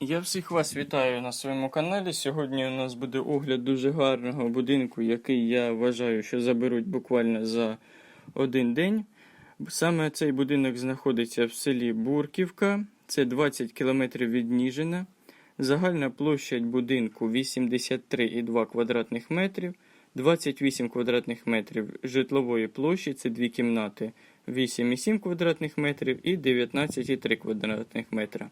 Я всіх вас вітаю на своєму каналі. Сьогодні у нас буде огляд дуже гарного будинку, який я вважаю, що заберуть буквально за один день. Саме цей будинок знаходиться в селі Бурківка, це 20 км від Ніжина. Загальна площадь будинку 83,2 квадратних метрів, 28 квадратних метрів житлової площі, це дві кімнати 8,7 квадратних метрів і 19,3 квадратних метра.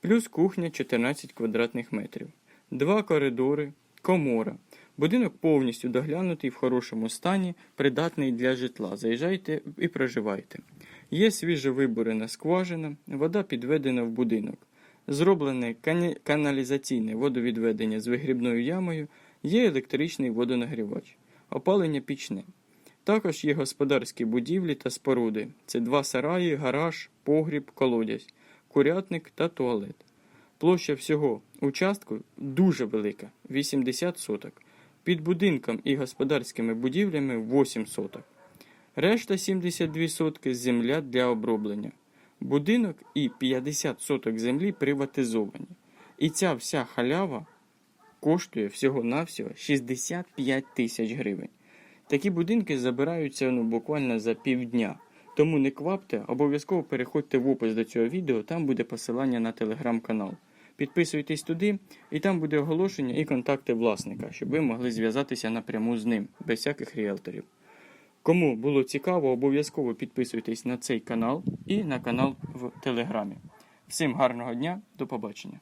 Плюс кухня 14 квадратних метрів. Два коридори, комора. Будинок повністю доглянутий в хорошому стані, придатний для житла. Заїжджайте і проживайте. Є свіже вибурена скважина, вода підведена в будинок. Зроблене каналізаційне водовідведення з вигрібною ямою, є електричний водонагрівач, опалення пічне. Також є господарські будівлі та споруди. Це два сараї, гараж, погріб, колодязь, курятник та туалет. Площа всього участку дуже велика 80 соток. Під будинком і господарськими будівлями 8 соток. Решта 72 сотки земля для оброблення. Будинок і 50 соток землі приватизовані. І ця вся халява коштує всього-навсього 65 тисяч гривень. Такі будинки забираються ну, буквально за півдня. Тому не квапте, обов'язково переходьте в опис до цього відео, там буде посилання на телеграм-канал. Підписуйтесь туди, і там буде оголошення і контакти власника, щоб ви могли зв'язатися напряму з ним, без всяких ріелторів. Кому було цікаво, обов'язково підписуйтесь на цей канал і на канал в Телеграмі. Всім гарного дня, до побачення!